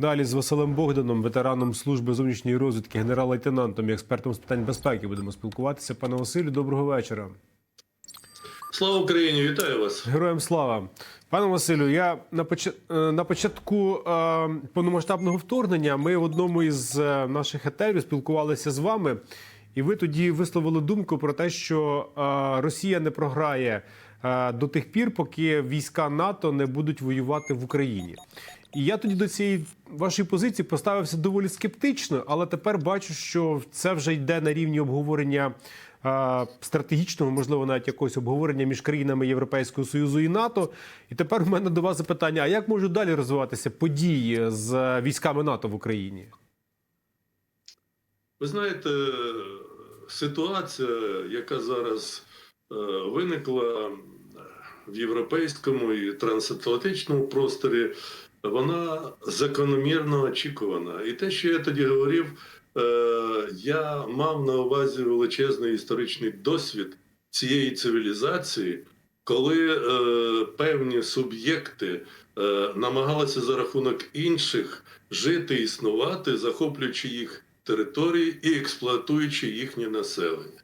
Далі з Василем Богданом, ветераном служби зовнішньої розвідки, генерал-лейтенантом і експертом з питань безпеки, будемо спілкуватися. Пане Василю, доброго вечора. Слава Україні, вітаю вас. Героям слава. Пане Василю, я на, поч... е, на початку е, повномасштабного вторгнення ми в одному із е, наших етерів спілкувалися з вами, і ви тоді висловили думку про те, що е, Росія не програє е, до тих пір, поки війська НАТО не будуть воювати в Україні. І я тоді до цієї вашої позиції поставився доволі скептично, але тепер бачу, що це вже йде на рівні обговорення е, стратегічного, можливо, навіть якогось обговорення між країнами Європейського союзу і НАТО. І тепер у мене до вас запитання: а як можуть далі розвиватися події з е, військами НАТО в Україні? Ви знаєте, ситуація, яка зараз е, виникла в європейському і трансатлантичному просторі, вона закономірно очікувана. І те, що я тоді говорив, е, я мав на увазі величезний історичний досвід цієї цивілізації, коли е, певні суб'єкти е, намагалися за рахунок інших жити, існувати, захоплюючи їх території і експлуатуючи їхнє населення.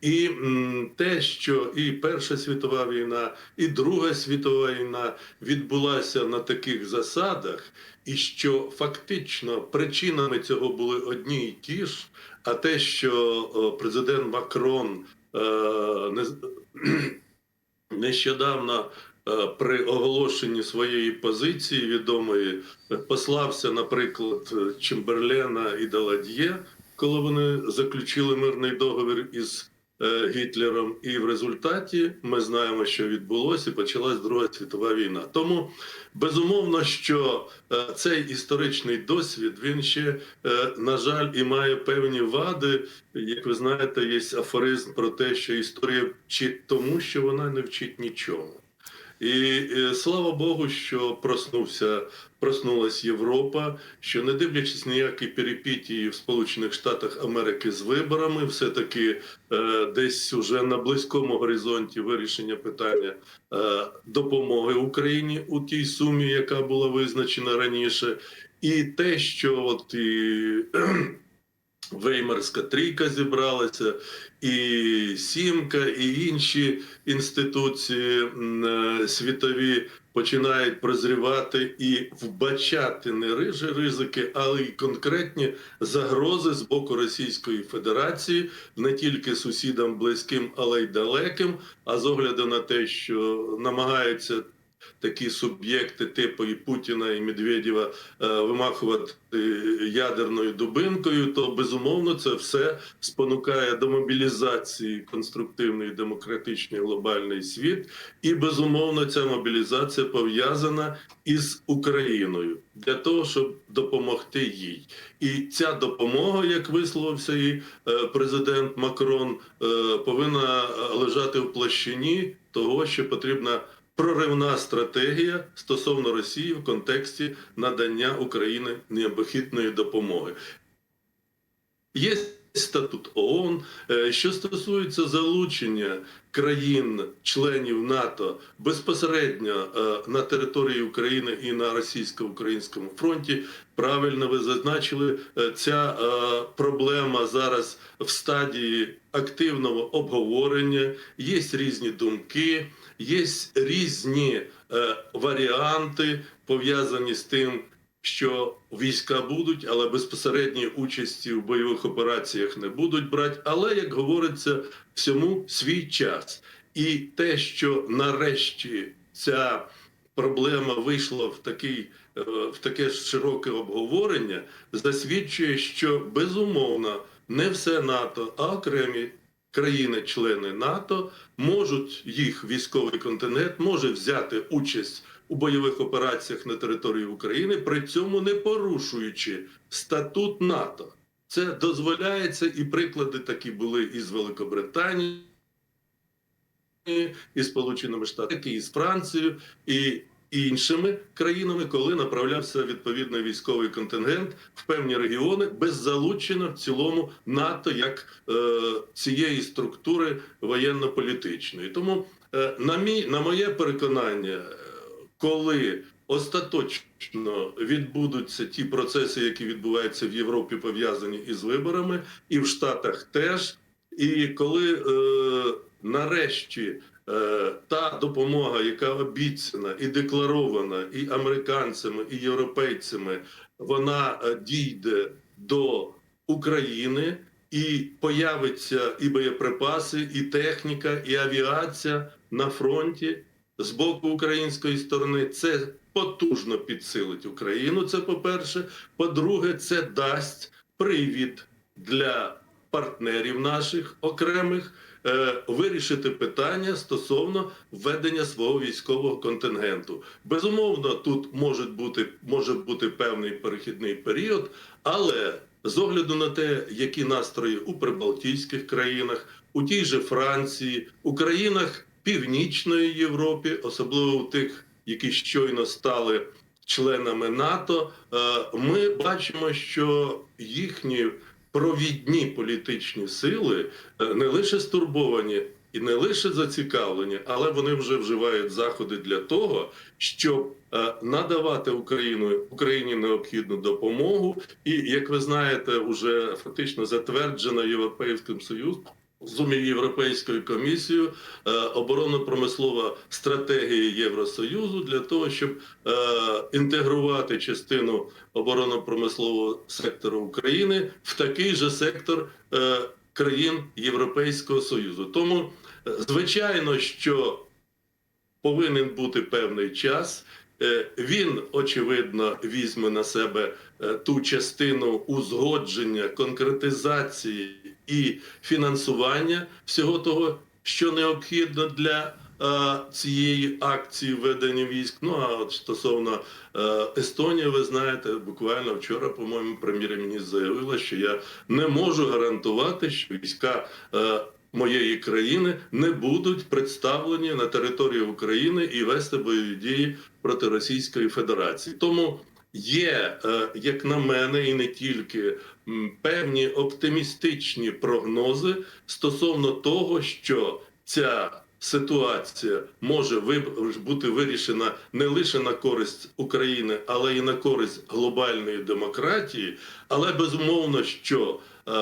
І те, що і Перша світова війна, і Друга світова війна відбулася на таких засадах, і що фактично причинами цього були одні й ті ж, а те, що президент Макрон е, нещодавно е, при оголошенні своєї позиції відомої послався, наприклад, Чемберлена і Далад'є, коли вони заключили мирний договір із Гітлером, і в результаті ми знаємо, що відбулося, і почалась Друга світова війна. Тому безумовно, що е, цей історичний досвід він ще, е, на жаль, і має певні вади. Як ви знаєте, є афоризм про те, що історія вчить тому, що вона не вчить нічому. І е, слава Богу, що проснувся, проснулась Європа, що не дивлячись ніякі перипетії в Сполучених Штатах Америки з виборами, все-таки е, десь уже на близькому горизонті вирішення питання е, допомоги Україні у тій сумі, яка була визначена раніше, і те, що от і Веймарська трійка зібралася, і Сімка, і інші інституції е, світові починають прозрівати і вбачати не рижі ризики, але й конкретні загрози з боку Російської Федерації не тільки сусідам близьким, але й далеким. А з огляду на те, що намагаються такі суб'єкти типу і Путіна і Медведєва е, вимахувати ядерною дубинкою, то безумовно це все спонукає до мобілізації конструктивної демократичний глобальний світ, і безумовно ця мобілізація пов'язана із Україною для того, щоб допомогти їй. І ця допомога, як висловився і е, президент Макрон, е, повинна лежати в площині того, що потрібна проривна стратегія стосовно Росії в контексті надання Україні необхідної допомоги. Є статут ООН, Е, що стосується залучення країн-членів НАТО безпосередньо е, на території України і на російсько-українському фронті. Правильно ви зазначили, е, ця проблема зараз в стадії активного обговорення. Є різні думки, є різні е, варіанти пов'язані з тим що війська будуть, але безпосередньої участі в бойових операціях не будуть брати. Але як говориться, всьому свій час. І те, що нарешті ця проблема вийшла в такий. е, В таке широке обговорення засвідчує, що безумовно не все НАТО, а окремі країни-члени НАТО можуть їх військовий континент може взяти участь у бойових операціях на території України, при цьому не порушуючи статут НАТО. Це дозволяється, і приклади такі були із Великобританії, і Сполученими Штатами, і з Францією, і іншими країнами, коли направлявся відповідний військовий контингент в певні регіони без залучення в цілому НАТО як е, цієї структури воєнно-політичної. Тому, е, на мій на моє переконання, е, коли остаточно відбудуться ті процеси, які відбуваються в Європі, пов'язані із виборами, і в Штатах теж. І коли е, нарешті та допомога, яка обіцяна і декларована і американцями, і європейцями, вона е, дійде до України і появиться і боєприпаси, і техніка, і авіація на фронті з боку української сторони. Це потужно підсилить Україну. Це по-перше. По-друге, це дасть привід для партнерів наших окремих е, вирішити питання стосовно введення свого військового контингенту. Безумовно, тут може бути, може бути певний перехідний період, але з огляду на те, які настрої у прибалтійських країнах, у тій же Франції, у країнах Північної Європи, особливо у тих, які щойно стали членами НАТО, е, ми бачимо, що їхні провідні політичні сили е, не лише стурбовані і не лише зацікавлені, але вони вже вживають заходи для того, щоб е, надавати Україну Україні необхідну допомогу. І як ви знаєте, вже фактично затверджена Європейським Союзом. Зумі Європейською комісією е, оборонно-промислова стратегія Євросоюзу для того, щоб е, інтегрувати частину оборонно-промислового сектору України в такий же сектор е, країн Європейського Союзу. Тому, е, звичайно, що повинен бути певний час. Е, Він очевидно візьме на себе е, ту частину узгодження, конкретизації і фінансування всього того, що необхідно для е, цієї акції введення військ. Ну а от стосовно Естонії, ви знаєте, буквально вчора, по-моєму, прем'єр-міністр заявила, що я не можу гарантувати, що війська. Моєї країни не будуть представлені на території України і вести бойові дії проти Російської Федерації. Тому є, е, як на мене, і не тільки певні оптимістичні прогнози стосовно того, що ця ситуація може бути вирішена не лише на користь України, але й на користь глобальної демократії. Але безумовно, що е,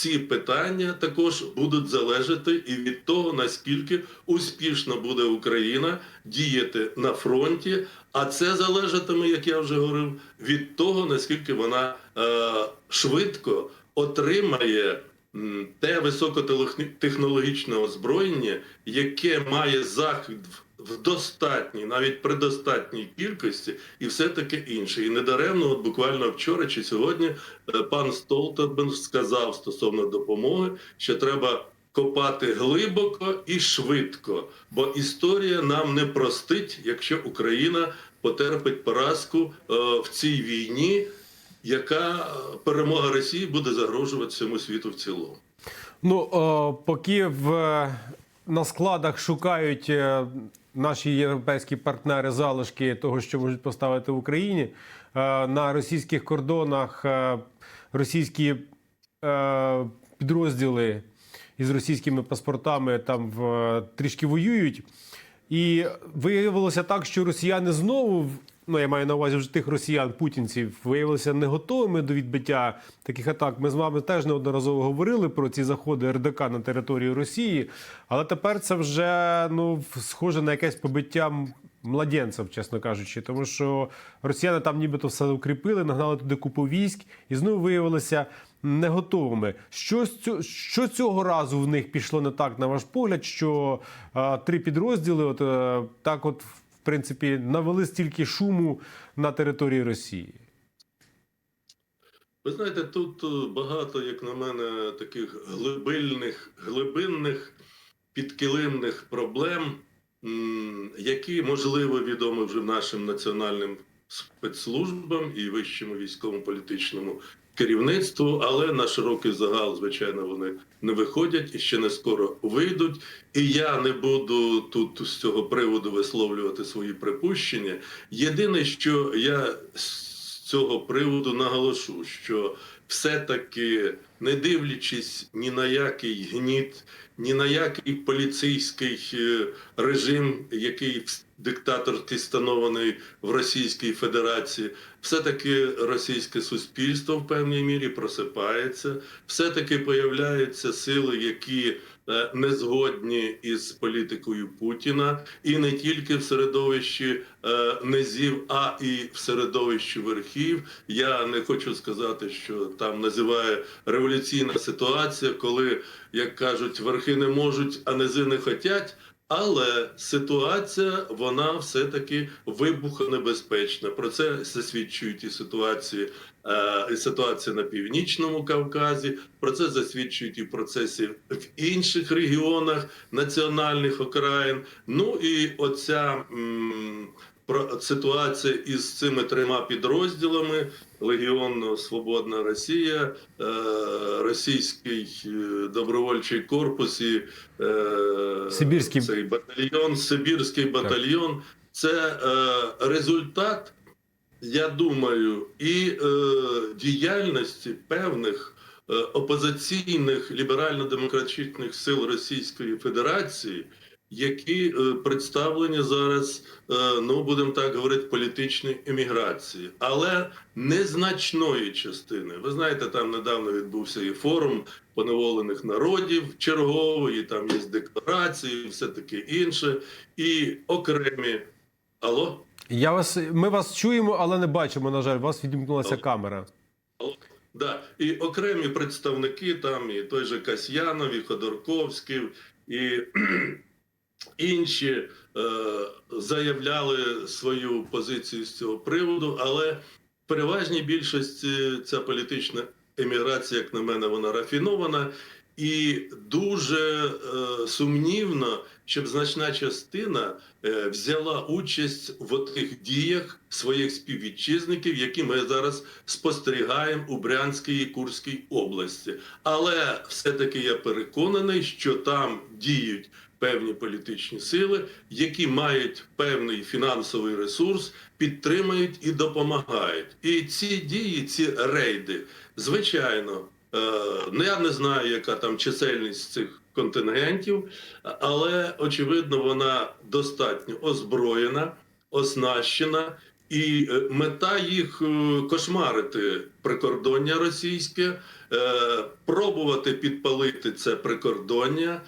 ці питання також будуть залежати і від того, наскільки успішно буде Україна діяти на фронті. А це залежатиме, як я вже говорив, від того, наскільки вона е, швидко отримає те високотехнологічне озброєння, яке має захід в- достатній, навіть при достатній кількості, і все таке інше. І недаремно, от буквально вчора чи сьогодні, е, пан Столтенберг сказав стосовно допомоги, що треба копати глибоко і швидко, бо історія нам не простить, якщо Україна потерпить поразку е, в цій війні, яка е, перемога Росії буде загрожувати всьому світу в цілому. Ну, о, поки в, на складах шукають наші європейські партнери залишки того, що можуть поставити в Україні, е, на російських кордонах е, російські е, підрозділи із російськими паспортами там трішки воюють. І виявилося так, що росіяни знову, ну я маю на увазі вже тих росіян, путінців, виявилися не готовими до відбиття таких атак. Ми з вами теж неодноразово говорили про ці заходи РДК на територію Росії, але тепер це вже ну схоже на якесь побиття младенців, чесно кажучи, тому що росіяни там нібито все укріпили, нагнали туди купу військ і знову виявилися не готовими. Що, що цього разу в них пішло не так, на ваш погляд, що е, три підрозділи, от е, так, от принципі, навели стільки шуму на території Росії? Ви знаєте, тут е, багато, як на мене, таких глибинних, глибинних підкилимних проблем, які можливо відомі вже нашим національним спецслужбам і вищому військово-політичному керівництву, але на широкий загал, звичайно, вони не виходять і ще не скоро вийдуть. І я не буду тут з цього приводу висловлювати свої припущення. Єдине, що я цього приводу наголошу, що все-таки, не дивлячись ні на який гніт, ні на який поліцейський е, режим, який диктаторський встановлений в Російській Федерації, все-таки російське суспільство в певній мірі просипається, все-таки появляються сили, які не згодні із політикою Путіна, і не тільки в середовищі е, низів, а і в середовищі верхів. Я не хочу сказати, що там називає революційна ситуація, коли, як кажуть, верхи не можуть, а низи не хотять. Але ситуація вона все-таки вибухонебезпечна. Про це засвідчують і ситуації, е, і ситуація на північному Кавказі. Про це засвідчують і процеси в інших регіонах національних окраїн. Ну і оця м, про ситуація із цими трьома підрозділами: Легіон Свободна Росія, е, Російський е, добровольчий корпус і е, Сибірський. цей батальйон, Сибірський батальйон. Це результат, я думаю, і е, діяльності певних е, опозиційних ліберально-демократичних сил Російської Федерації, які е, представлені зараз, е, ну будемо так говорити, політичній еміграції, але незначної частини. Ви знаєте, там недавно відбувся і форум поневолених народів черговий, і там є декларації, і все таке інше, і окремі. Алло? Я вас, ми вас чуємо, але не бачимо. На жаль, у вас відімкнулася Алло. камера. Да, і окремі представники там, і той же Касьянов, і Ходорковський, і інші е, заявляли свою позицію з цього приводу, але в переважній більшості ця політична еміграція, як на мене, вона рафінована. І дуже е, сумнівно, щоб значна частина е, взяла участь в тих діях своїх співвітчизників, які ми зараз спостерігаємо у Брянській і Курській області. Але все-таки я переконаний, що там діють певні політичні сили, які мають певний фінансовий ресурс, підтримують і допомагають. І ці дії, ці рейди, звичайно. Е, Ну, я не знаю, яка там чисельність цих контингентів, але очевидно, вона достатньо озброєна, оснащена, і е, мета їх е, кошмарити прикордоння російське, пробувати підпалити це прикордоння.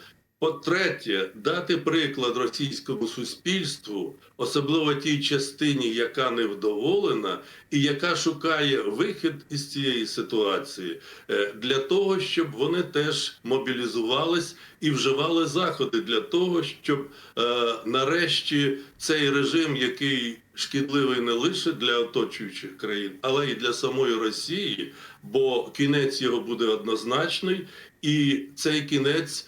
По-третє, дати приклад російському суспільству, особливо тій частині, яка невдоволена і яка шукає вихід із цієї ситуації, е, для того, щоб вони теж мобілізувались і вживали заходи для того, щоб е, нарешті цей режим, який шкідливий не лише для оточуючих країн, але й для самої Росії, бо кінець його буде однозначний, і цей кінець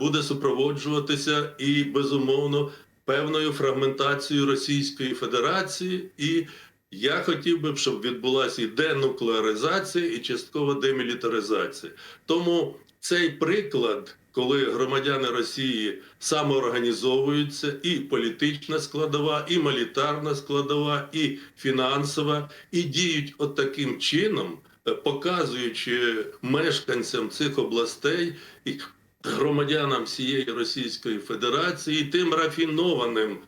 буде супроводжуватися і безумовно певною фрагментацією Російської Федерації. І я хотів би, щоб відбулася і денуклеаризація, і часткова демілітаризація. Тому цей приклад, коли громадяни Росії самоорганізовуються, і політична складова, і мілітарна складова, і фінансова, і діють от таким чином, е, показуючи мешканцям цих областей громадянам всієї Російської Федерації, тим рафінованим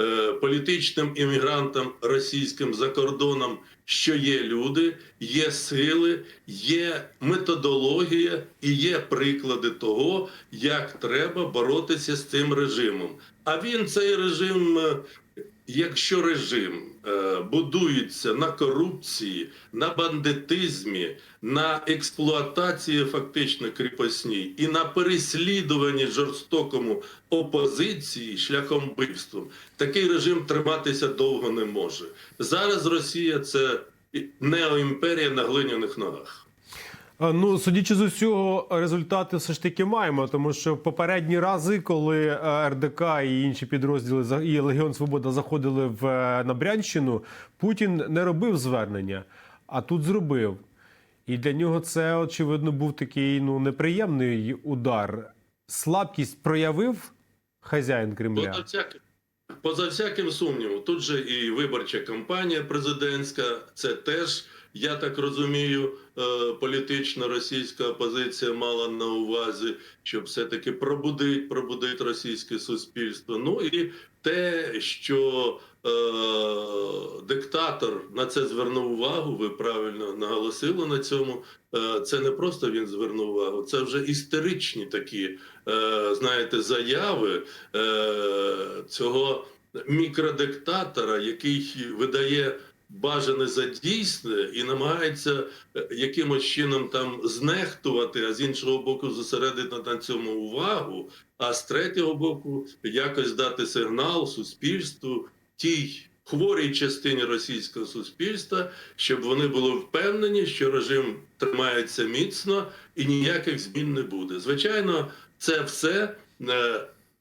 е, політичним іммігрантам російським за кордоном, що є люди, є сили, є методологія і є приклади того, як треба боротися з цим режимом. А він цей режим. Якщо режим е, будується на корупції, на бандитизмі, на експлуатації фактично кріпосній і на переслідуванні жорстокому опозиції шляхом вбивства, такий режим триматися довго не може. Зараз Росія це неоімперія на глиняних ногах. А, Ну, судячи з усього, результати все ж таки маємо, тому що попередні рази, коли е, РДК і інші підрозділи і Легіон Свобода заходили в е, на Брянщину, Путін не робив звернення, а тут зробив. І для нього це, очевидно, був такий ну неприємний удар. Слабкість проявив хазяїн Поза всяким, поза всяким сумнівом, тут же і виборча кампанія президентська, це теж я так розумію, е, політична російська опозиція мала на увазі, щоб все-таки пробудити, пробудити російське суспільство. Ну і те, що е, диктатор на це звернув увагу, ви правильно наголосили на цьому. Е, це не просто він звернув увагу, це вже істеричні такі, е, знаєте, заяви е, цього мікродиктатора, який видає бажане за дійсне і намагається е, якимось чином там знехтувати, а з іншого боку, зосередити на цьому увагу, а з третього боку, якось дати сигнал суспільству тій хворій частині російського суспільства, щоб вони були впевнені, що режим тримається міцно і ніяких змін не буде. Звичайно, це все.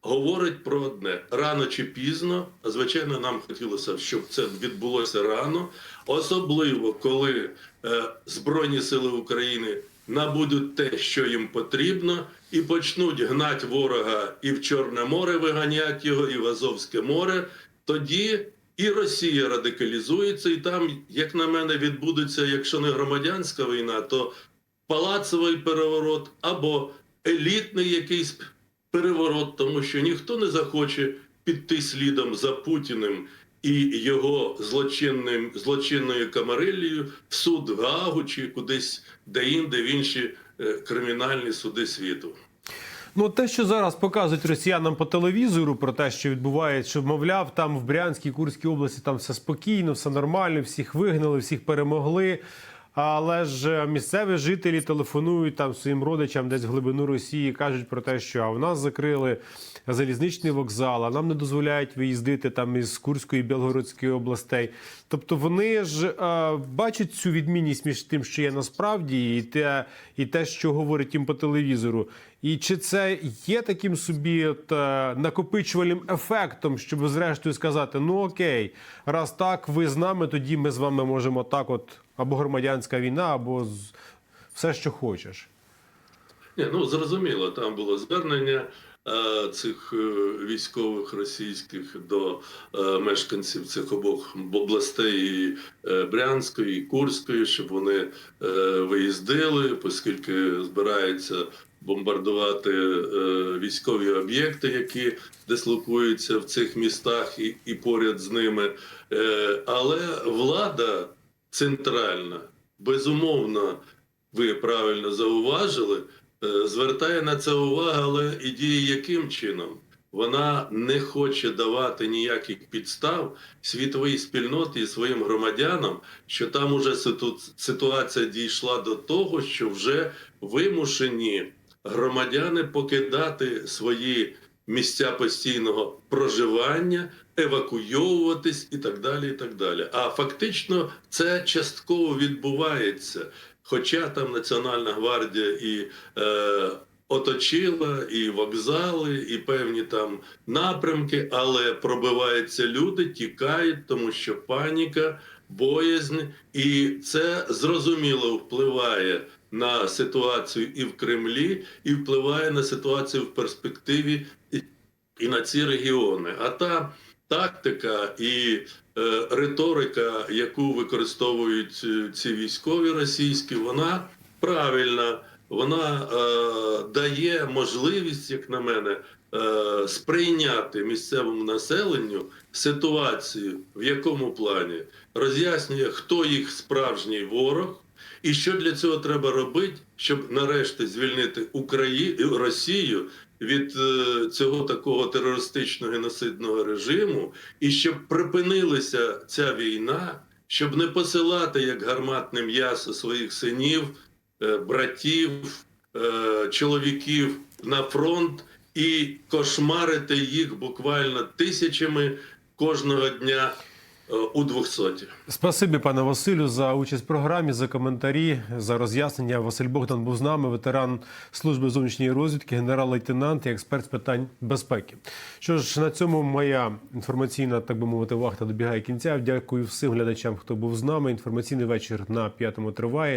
Говорить про одне рано чи пізно. А звичайно, нам хотілося, щоб це відбулося рано, особливо коли е, Збройні Сили України набудуть те, що їм потрібно, і почнуть гнать ворога і в Чорне море виганять його, і в Азовське море. Тоді і Росія радикалізується, і там, як на мене, відбудеться, якщо не громадянська війна, то палацовий переворот або елітний якийсь переворот, тому що ніхто не захоче піти слідом за Путіним і його злочинним злочинною камарилією в суд в чи кудись де-інде в інші е, кримінальні суди світу. Ну, те, що зараз показують росіянам по телевізору про те, що відбувається, що мовляв, там в Брянській Курській області там все спокійно, все нормально, всіх вигнали, всіх перемогли. Але ж е, місцеві жителі телефонують там своїм родичам десь в глибину Росії, кажуть про те, що а в нас закрили залізничний вокзал, а нам не дозволяють виїздити там із Курської і Білгородської областей. Тобто вони ж е, бачать цю відмінність між тим, що є насправді, і те, і те, що говорять їм по телевізору. І чи це є таким собі от, е, накопичувальним ефектом, щоб зрештою сказати: ну окей, раз так, ви з нами, тоді ми з вами можемо так, от або громадянська війна, або з- все, що хочеш. Ні, ну зрозуміло, там було звернення е, цих е, військових російських до е, мешканців цих обох областей і, е, Брянської і Курської, щоб вони е, виїздили, оскільки збираються бомбардувати е, військові об'єкти, які дислокуються в цих містах і, і поряд з ними. Е, але влада центральна, безумовно, ви правильно зауважили, е, звертає на це увагу, але і діє яким чином? Вона не хоче давати ніяких підстав світовій спільноті і своїм громадянам, що там уже ситуація дійшла до того, що вже вимушені громадяни покидати свої місця постійного проживання, евакуйовуватись і так далі. І так далі. А фактично це частково відбувається. Хоча там Національна гвардія і е, оточила, і вокзали, і певні там напрямки, але пробиваються люди, тікають, тому що паніка, боязнь, і це зрозуміло впливає на ситуацію і в Кремлі, і впливає на ситуацію в перспективі і, на ці регіони. А та тактика і е, риторика, яку використовують е, ці військові російські, вона правильна. Вона е, дає можливість, як на мене, е, сприйняти місцевому населенню ситуацію, в якому плані роз'яснює, хто їх справжній ворог, і що для цього треба робити, щоб нарешті звільнити Україну Росію від е, цього такого терористичного геноцидного режиму, і щоб припинилася ця війна, щоб не посилати як гарматне м'ясо своїх синів, е, братів, е, чоловіків на фронт і кошмарити їх буквально тисячами кожного дня у 200. Спасибі, пане Василю, за участь в програмі, за коментарі, за роз'яснення. Василь Богдан був з нами, ветеран служби зовнішньої розвідки, генерал-лейтенант і експерт з питань безпеки. Що ж, на цьому моя інформаційна, так би мовити, вахта добігає кінця. Дякую всім глядачам, хто був з нами. Інформаційний вечір на п'ятому триває.